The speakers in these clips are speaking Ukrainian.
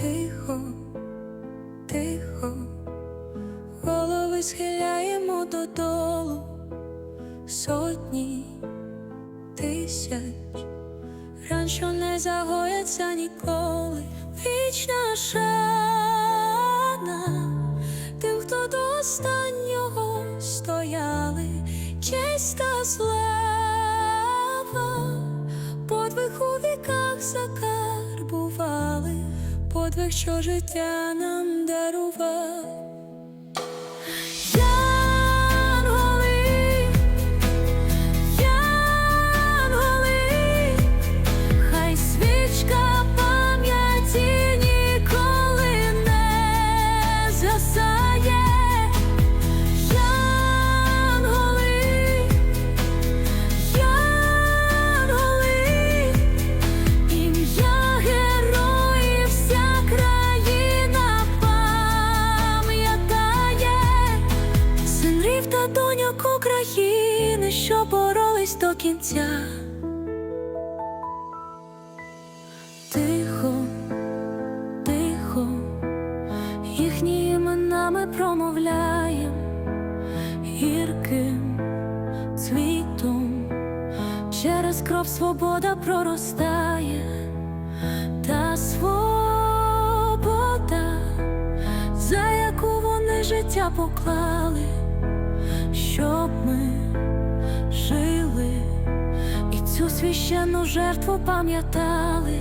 Тихо, тихо, голови схиляємо додолу. Сотні тисяч, ран, що не загояться ніколи, вічна шана. Тим, хто до останнього стояли, честь та слава, подвиг у віках закарбували, подвиг, що життя нам дарував. Кінця. Тихо, тихо, їхні імена ми промовляєм гірким цвітом, через кров свобода проростає, та свобода, за яку вони життя поклали, щоб ми цю священну жертву пам'ятали.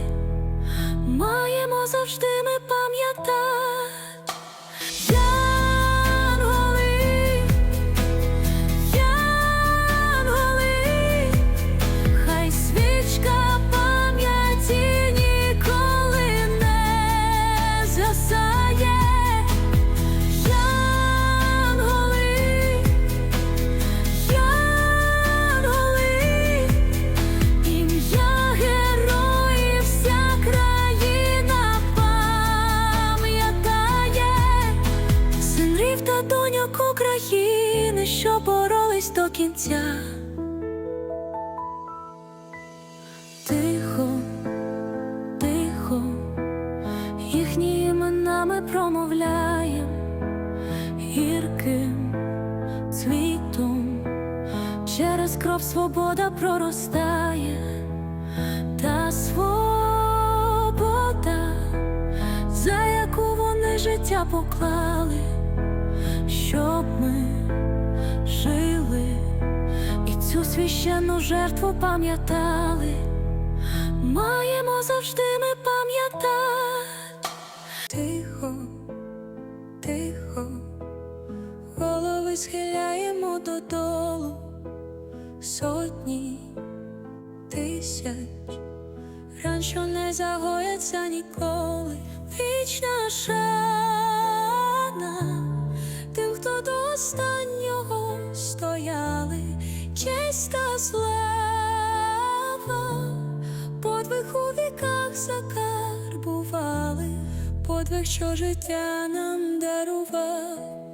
Маємо завжди ми пам'ятати. До кінця. Тихо, тихо, їхні імена ми промовляєм гірким цвітом, через кров свобода проростає, та свобода, за яку вони життя поклали, щоб ми священну жертву пам'ятали. Маємо завжди ми пам'ятати. Тихо, тихо, голови схиляємо додолу сотні тисяч, ран, що не загояться ніколи, вічна шана честь та слава, подвиг у віках закарбували, подвиг, що життя нам дарував.